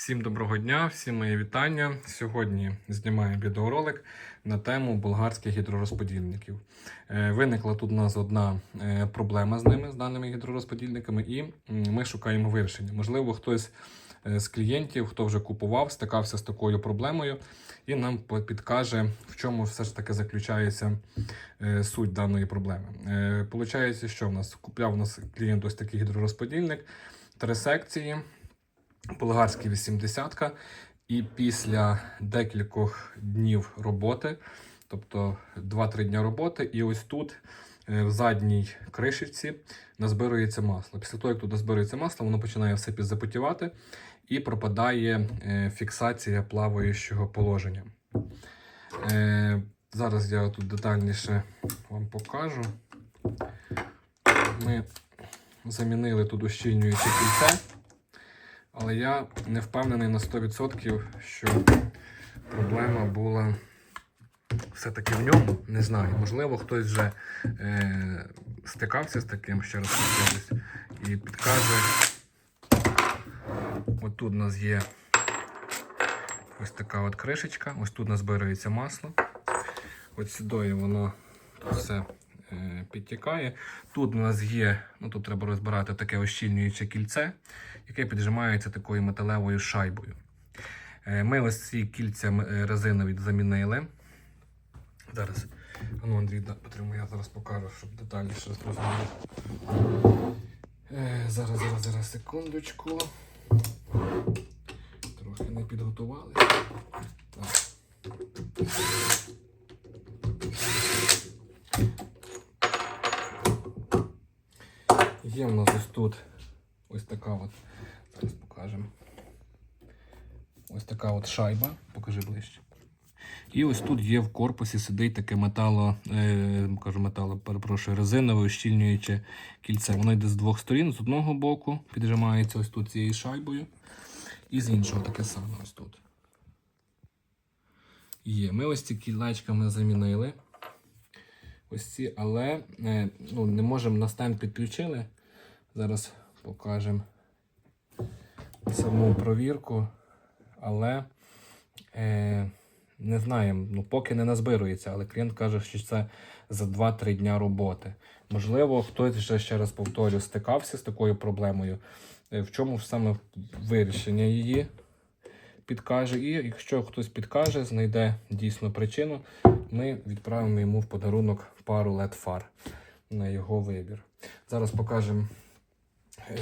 Всім доброго дня, всім мої вітання. Сьогодні знімаємо відеоролик на тему болгарських гідророзподільників. Е, Виникла тут у нас одна е, проблема з ними, з даними гідророзподільниками, і ми шукаємо вирішення. Можливо, хтось е, з клієнтів, хто вже купував, стикався з такою проблемою, і нам підкаже, в чому все ж таки заключається суть даної проблеми. Получається, що в нас купляв у нас клієнт ось такий гідророзподільник, три секції болгарський 80 і після декількох днів роботи, тобто 2-3 дня роботи, і ось тут е, в задній кришечці назбирується масло. Після того, як тут назбирується масло, воно починає все підзапотівати і пропадає е, фіксація плаваючого положення. Е, Зараз я тут детальніше вам покажу. Ми замінили тут ущільнююче кільце. Але я не впевнений на 100%, що проблема була все-таки в ньому. Не знаю. Можливо, хтось вже е, стикався з таким, ще раз повторюсь, і підкаже. Ось тут у нас є ось така от кришечка, ось тут назбирається масло. Ось сюди воно все підтікає. Тут у нас є, ну тут треба розбирати таке ощільнююче кільце, яке піджимається такою металевою шайбою. Е, Ми ось ці кільця е, резинові замінили. Зараз, ну Андрій, потримай, я зараз покажу, щоб детальніше. Е, Зараз, зараз, зараз, секундочку. Трохи не підготувалися. Так. Є в нас ось тут ось така от. Зараз покажемо. Ось така от шайба. Покажи ближче. І ось тут є в корпусі сидить таке метало, е, кажу метало, перепрошую, резинове ущільнююче кільце. Воно йде з двох сторін. З одного боку піджимається ось тут цією шайбою, і з іншого таке саме ось тут. Є. Ми ось ці кілечками замінили. Ось ці, але е, ну, не можемо на стенд підключили. Зараз покажемо саму провірку, але е, не знаємо, ну, поки не назбирується, але клієнт каже, що це за 2-3 дня роботи. Можливо, хтось вже ще раз повторю, стикався з такою проблемою. Е, В чому саме вирішення її підкаже. І якщо хтось підкаже, знайде дійсно причину, ми відправимо йому в подарунок пару LED фар на його вибір. Зараз покажемо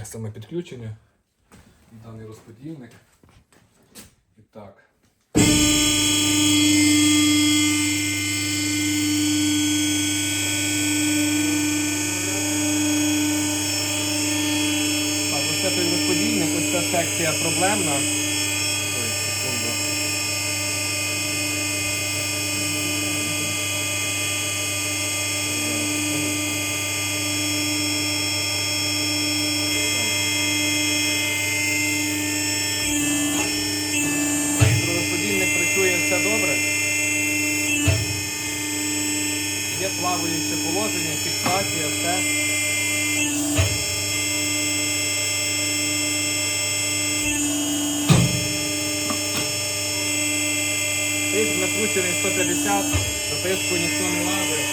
саме підключення. Даний розподільник. І. Так, ось це той розподільник, ось ця секція проблемна. Є плаваюче положення, фіксація, все. Тиск накручений 150, записку ніхто не лазить.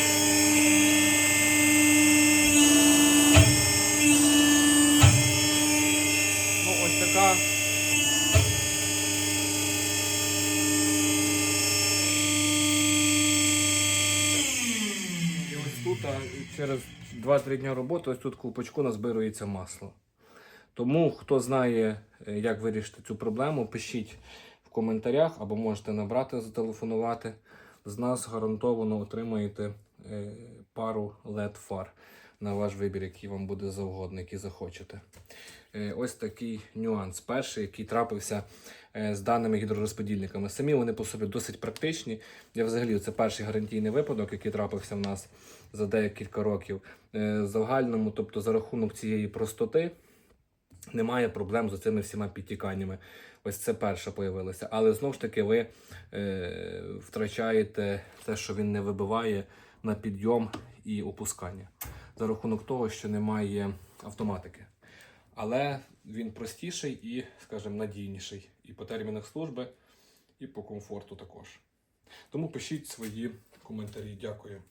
І ось тут а, через 2-3 дні роботи ось тут ковпачку назбирується масло. Тому хто знає, е, як вирішити цю проблему, пишіть в коментарях або можете набрати, зателефонувати. З нас гарантовано отримаєте е, пару LED фар на ваш вибір, який вам буде завгодно, який захочете. Е, Ось такий нюанс. Перший, який трапився е, з даними гідророзподільниками. Самі вони по собі досить практичні. Я взагалі це перший гарантійний випадок, який трапився в нас за декілька років. Е, загальному, тобто за рахунок цієї простоти, немає проблем з цими всіма підтіканнями. Ось це перше появилося. Але знову ж таки, ви е, втрачаєте те, що він не вибиває на підйом і опускання. За рахунок того, що немає автоматики. Але він простіший і, скажімо, надійніший. і по термінах служби, і по комфорту також. Тому пишіть свої коментарі. Дякую.